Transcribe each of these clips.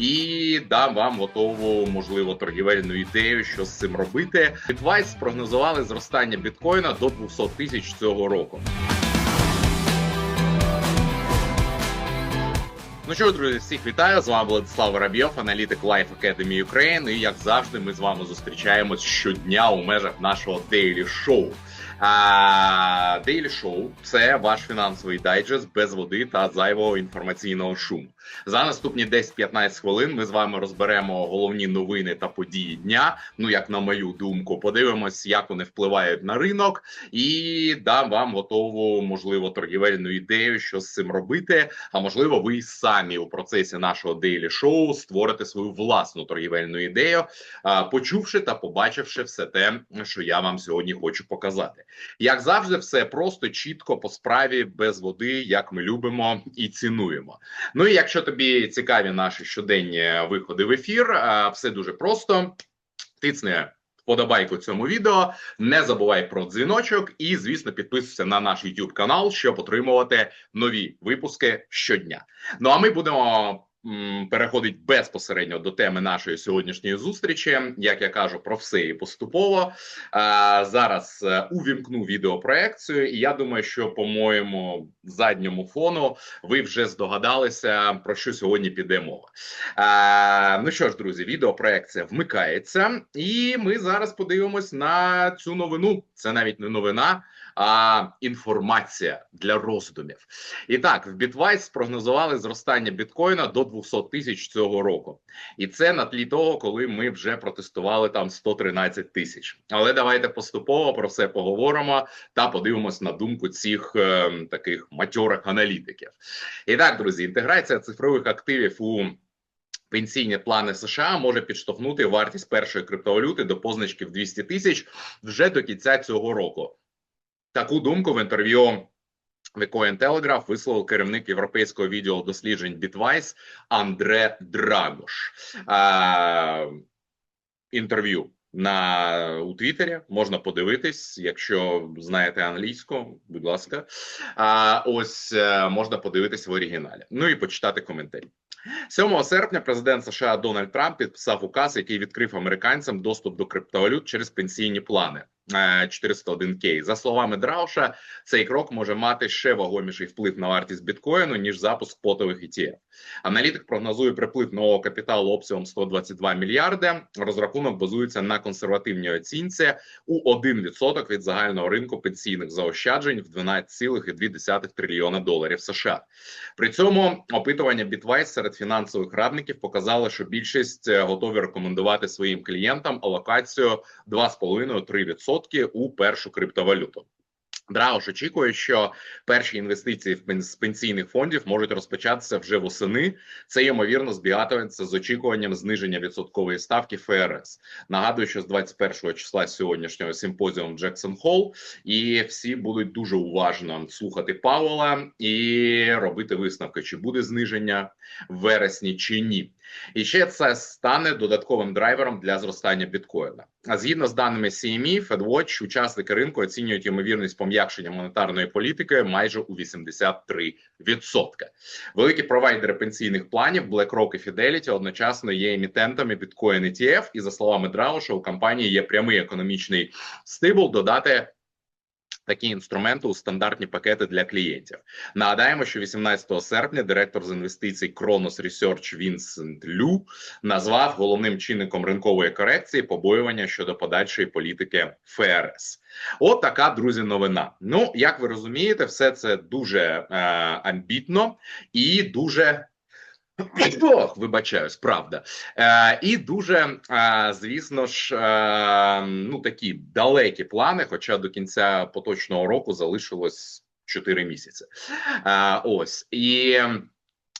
і дам вам готову, можливо, торгівельну ідею, що з цим робити. Bitwise спрогнозували зростання біткоїна до 200 тисяч цього року. Ну що, друзі, всіх вітаю. З вами Владислав Воробйов, аналітик Life Academy Ukraine. І як завжди, ми з вами зустрічаємось щодня у межах нашого Daily Show. А Daily Show – це ваш фінансовий дайджест без води та зайвого інформаційного шуму. За наступні 10-15 хвилин ми з вами розберемо головні новини та події дня. Ну як на мою думку, подивимось, як вони впливають на ринок, і дам вам готову, можливо, торгівельну ідею, що з цим робити. А можливо, ви самі у процесі нашого дейлі шоу створите свою власну торгівельну ідею, почувши та побачивши все те, що я вам сьогодні хочу показати. Як завжди, все просто чітко по справі без води, як ми любимо і цінуємо. Ну і якщо тобі цікаві наші щоденні виходи в ефір, все дуже просто. Тицни вподобайку цьому відео, не забувай про дзвіночок і, звісно, підписуйся на наш YouTube канал, щоб отримувати нові випуски щодня. Ну а ми будемо. Переходить безпосередньо до теми нашої сьогоднішньої зустрічі. Як я кажу, про все і поступово. Зараз е, увімкну відеопроекцію, і я думаю, що по моєму задньому фону ви вже здогадалися про що сьогодні піде мова. Ну що ж, друзі, відеопроекція вмикається, і ми зараз подивимось на цю новину. Це навіть не новина, а інформація для роздумів. І так, в Bitwise спрогнозували зростання біткоїна до 200 тисяч цього року, і це на тлі того, коли ми вже протестували там 113 тисяч. Але давайте поступово про все поговоримо та подивимось на думку цих е, таких матьорих аналітиків. І так, друзі, інтеграція цифрових активів у Пенсійні плани США може підштовхнути вартість першої криптовалюти до позначки в 200 тисяч вже до кінця цього року. Таку думку в інтерв'ю Coin Telegraph висловив керівник європейського відділу досліджень Bitwise Андре Драгош. А, інтерв'ю на у Твіттері можна подивитись, якщо знаєте англійську, будь ласка. А ось е, можна подивитись в оригіналі. Ну і почитати коментарі. 7 серпня президент США Дональд Трамп підписав указ, який відкрив американцям доступ до криптовалют через пенсійні плани. Е, 401К. За словами Драуша, цей крок може мати ще вагоміший вплив на вартість біткоїну ніж запуск потових ETF. Аналітик прогнозує приплив нового капіталу обсягом 122 мільярди. Розрахунок базується на консервативній оцінці у 1% від загального ринку пенсійних заощаджень в 12,2 трильйона доларів США. При цьому опитування Bitwise серед фінансових радників показало, що більшість е, готові рекомендувати своїм клієнтам алокацію 2,5-3% у першу криптовалюту. Драуш очікує, що перші інвестиції з пенсійних фондів можуть розпочатися вже восени. Це ймовірно збігатиметься з очікуванням зниження відсоткової ставки ФРС. Нагадую, що з 21 числа сьогоднішнього симпозіуму Джексон Холл, і всі будуть дуже уважно слухати Пауела і робити висновки, чи буде зниження в вересні чи ні. І ще це стане додатковим драйвером для зростання біткоїна. А згідно з даними CME, FedWatch, учасники ринку оцінюють ймовірність пом'якшення монетарної політики майже у 83%. Великі провайдери пенсійних планів BlackRock і Fidelity одночасно є емітентами Bitcoin ETF, і за словами Драуша, у компанії є прямий економічний стимул додати такі інструменти у стандартні пакети для клієнтів. Нагадаємо, що 18 серпня директор з інвестицій Kronos Research Вінсент Лю назвав головним чинником ринкової корекції побоювання щодо подальшої політики ФРС. От така друзі, новина. Ну як ви розумієте, все це дуже е, амбітно і дуже. Ох, вибачаюсь, правда. Е, і дуже, е, звісно ж, е, ну такі далекі плани, хоча до кінця поточного року залишилось 4 місяці. Е, ось і.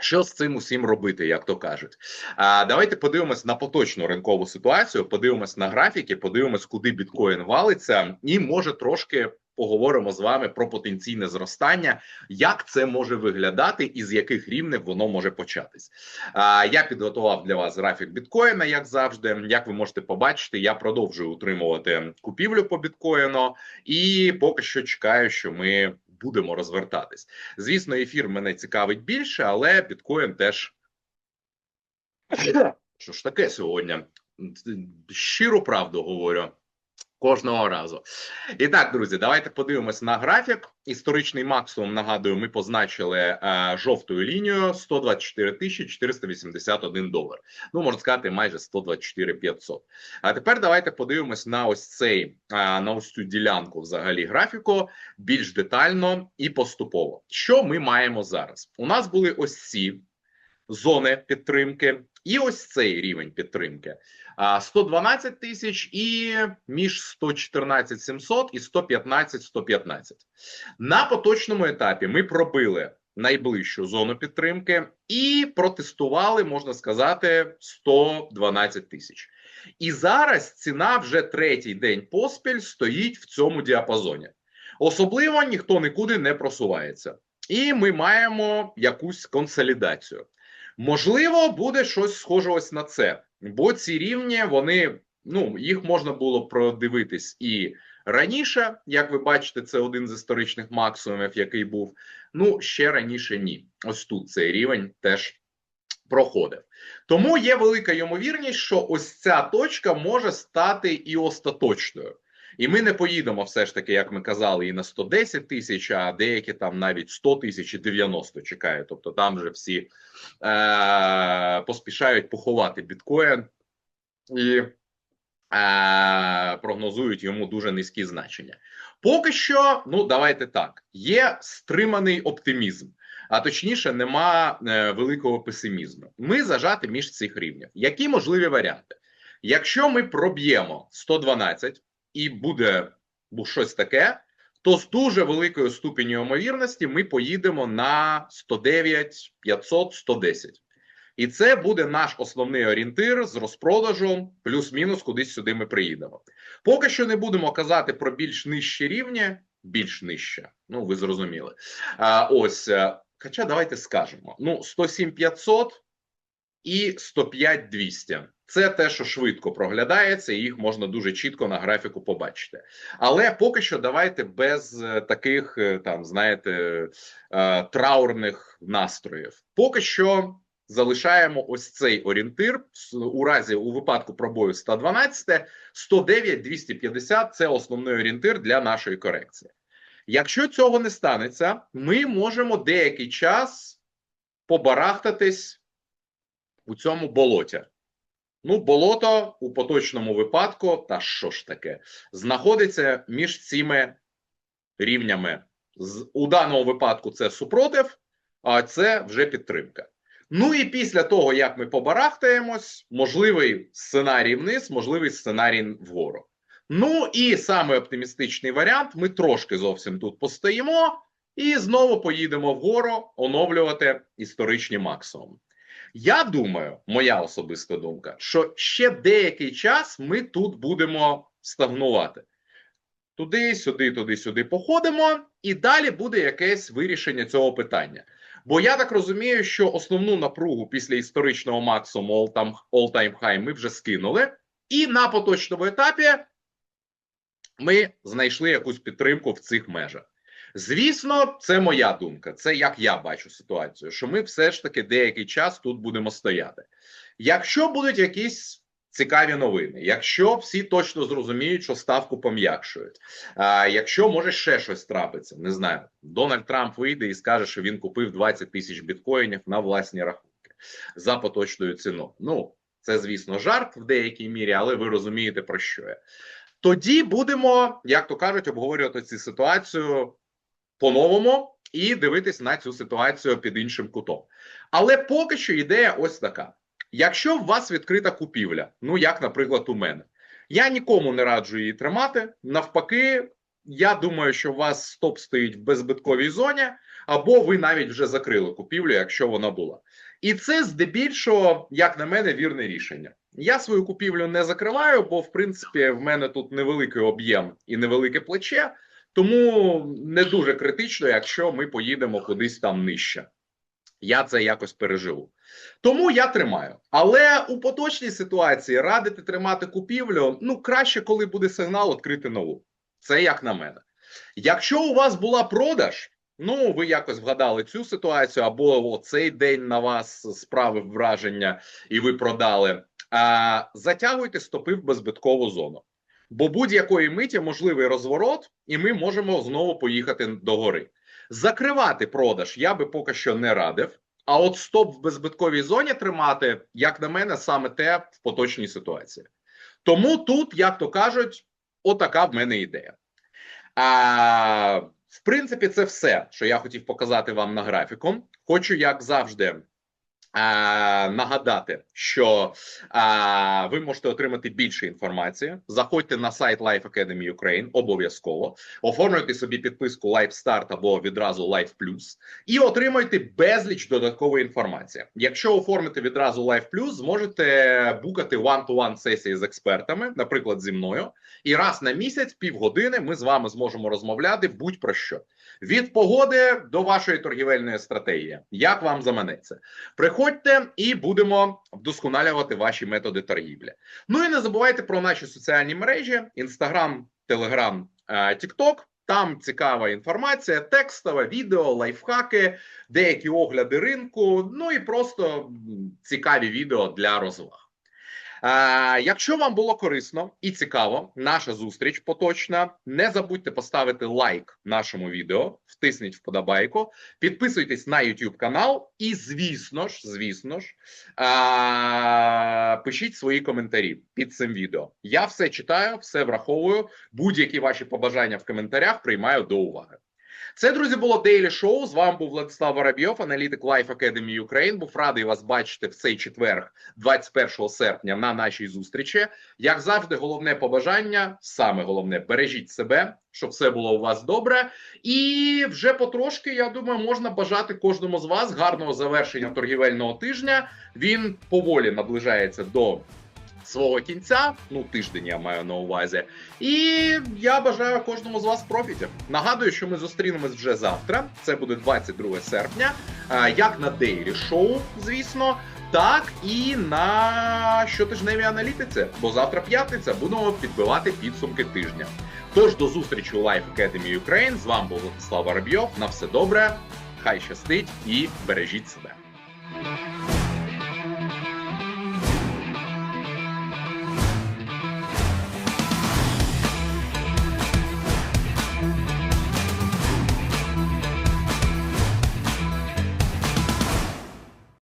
Що з цим усім робити, як то кажуть? А давайте подивимось на поточну ринкову ситуацію. Подивимось на графіки, подивимось, куди біткоін валиться, і може трошки поговоримо з вами про потенційне зростання, як це може виглядати і з яких рівнів воно може початись. А, я підготував для вас графік біткоїна, як завжди. Як ви можете побачити, я продовжую утримувати купівлю по біткоїну, і поки що чекаю, що ми будемо розвертатись. Звісно, ефір мене цікавить більше, але біткоін теж Що ж таке сьогодні? Щиру правду говорю. Кожного разу. І так, друзі, давайте подивимось на графік. Історичний максимум, нагадую, ми позначили е, жовтою лінією 124 тисячі 481 долар. Ну, можна сказати, майже 124 500. А тепер давайте подивимось на ось цей, е, на ось цю ділянку взагалі графіку більш детально і поступово. Що ми маємо зараз? У нас були ось ці зони підтримки, і ось цей рівень підтримки. А, 112 тисяч і між 114 700 і 115 115. На поточному етапі ми пробили найближчу зону підтримки і протестували, можна сказати, 112 тисяч. І зараз ціна вже третій день поспіль стоїть в цьому діапазоні. Особливо ніхто нікуди не просувається. І ми маємо якусь консолідацію. Можливо, буде щось схоже ось на це, бо ці рівні вони ну їх можна було продивитись і раніше. Як ви бачите, це один з історичних максимумів, який був. Ну ще раніше ні. Ось тут цей рівень теж проходив. Тому є велика ймовірність, що ось ця точка може стати і остаточною. І ми не поїдемо все ж таки, як ми казали, і на 110 тисяч, а деякі там навіть 100 тисяч і 90 чекають. Тобто там вже всі е- поспішають поховати біткоін і е- прогнозують йому дуже низькі значення. Поки що, ну давайте так: є стриманий оптимізм, а точніше, нема е- великого песимізму. Ми зажати між цих рівнів. Які можливі варіанти? Якщо ми проб'ємо 112 і буде щось таке, то з дуже великою ступенью ймовірності ми поїдемо на 109, 500, 110. І це буде наш основний орієнтир з розпродажу, плюс-мінус кудись сюди ми приїдемо. Поки що не будемо казати про більш нижчі рівні, більш нижче. Ну, ви зрозуміли. А, Ось, е, хоча давайте скажемо: ну, 107 500 і 105 200. Це те, що швидко проглядається, і їх можна дуже чітко на графіку побачити. Але поки що давайте без е, таких е, там, знаєте, е, траурних настроїв. Поки що залишаємо ось цей орієнтир у разі у випадку пробою 112, 109, 250 – це основний орієнтир для нашої корекції. Якщо цього не станеться, ми можемо деякий час побарахтатись у цьому болоті. Ну, болото у поточному випадку, та що ж таке, знаходиться між цими рівнями. У даному випадку це супротив, а це вже підтримка. Ну і після того, як ми побарахтаємось, можливий сценарій вниз, можливий сценарій вгору. Ну і саме оптимістичний варіант: ми трошки зовсім тут постоїмо і знову поїдемо вгору оновлювати історичні максимуми. Я думаю, моя особиста думка, що ще деякий час ми тут будемо стагнувати. Туди, сюди, туди, сюди походимо, і далі буде якесь вирішення цього питання. Бо я так розумію, що основну напругу після історичного максимуму all-time high ми вже скинули, і на поточному етапі ми знайшли якусь підтримку в цих межах. Звісно, це моя думка. Це як я бачу ситуацію, що ми все ж таки деякий час тут будемо стояти. Якщо будуть якісь цікаві новини, якщо всі точно зрозуміють, що ставку пом'якшують, а якщо може ще щось трапиться, не знаю, Дональд Трамп вийде і скаже, що він купив 20 тисяч біткоїнів на власні рахунки за поточною ціною. Ну це звісно жарт в деякій мірі, але ви розумієте про що я. Тоді будемо, як то кажуть, обговорювати цю ситуацію по-новому і дивитись на цю ситуацію під іншим кутом. Але поки що ідея ось така: якщо у вас відкрита купівля, ну як, наприклад, у мене, я нікому не раджу її тримати. Навпаки, я думаю, що у вас стоп стоїть в беззбитковій зоні, або ви навіть вже закрили купівлю, якщо вона була. І це здебільшого, як на мене, вірне рішення. Я свою купівлю не закриваю, бо в принципі в мене тут невеликий об'єм і невелике плече. Тому не дуже критично, якщо ми поїдемо кудись там нижче. Я це якось переживу. Тому я тримаю. Але у поточній ситуації радити тримати купівлю ну краще, коли буде сигнал відкрити нову. Це як на мене. Якщо у вас була продаж, Ну, ви якось вгадали цю ситуацію, або цей день на вас справив враження, і ви продали. А, затягуйте стопи в беззбиткову зону. Бо будь-якої миті можливий розворот, і ми можемо знову поїхати до гори. Закривати продаж я би поки що не радив. А от стоп в беззбитковій зоні тримати, як на мене, саме те в поточній ситуації. Тому тут, як то кажуть, отака в мене ідея. А, в принципі, це все, що я хотів показати вам на графіку. Хочу, як завжди, нагадати, що а, ви можете отримати більше інформації. Заходьте на сайт Life Academy Ukraine обов'язково, оформлюйте собі підписку Life Start або відразу Life Plus і отримайте безліч додаткової інформації. Якщо оформите відразу Life Plus, зможете букати one-to-one сесії з експертами, наприклад, зі мною. І раз на місяць, півгодини, ми з вами зможемо розмовляти будь про що. Від погоди до вашої торгівельної стратегії. Як вам заманеться? Приходьте і будемо вдосконалювати ваші методи торгівлі. Ну і не забувайте про наші соціальні мережі: Telegram, е, TikTok. Там цікава інформація, текстова, відео, лайфхаки, деякі огляди ринку. Ну і просто цікаві відео для розваг. Якщо вам було корисно і цікаво, наша зустріч поточна. Не забудьте поставити лайк нашому відео, втисніть вподобайку, підписуйтесь на YouTube канал, і, звісно ж, звісно ж, пишіть свої коментарі під цим відео. Я все читаю, все враховую. Будь-які ваші побажання в коментарях приймаю до уваги. Це, друзі, було Daily Show. З вами був Владислав Воробйов, аналітик Life Academy Ukraine. Був радий вас бачити в цей четверг, 21 серпня, на нашій зустрічі. Як завжди, головне побажання, саме головне, бережіть себе, щоб все було у вас добре. І вже потрошки, я думаю, можна бажати кожному з вас гарного завершення торгівельного тижня. Він поволі наближається до свого кінця. Ну, тиждень я маю на увазі. І я бажаю кожному з вас профітів. Нагадую, що ми зустрінемось вже завтра. Це буде 22 серпня. Як на Daily Show, звісно, так і на щотижневій аналітиці. Бо завтра п'ятниця будемо підбивати підсумки тижня. Тож до зустрічі у Life Academy Ukraine. З вами був Владислав Воробйов. На все добре, хай щастить і бережіть себе.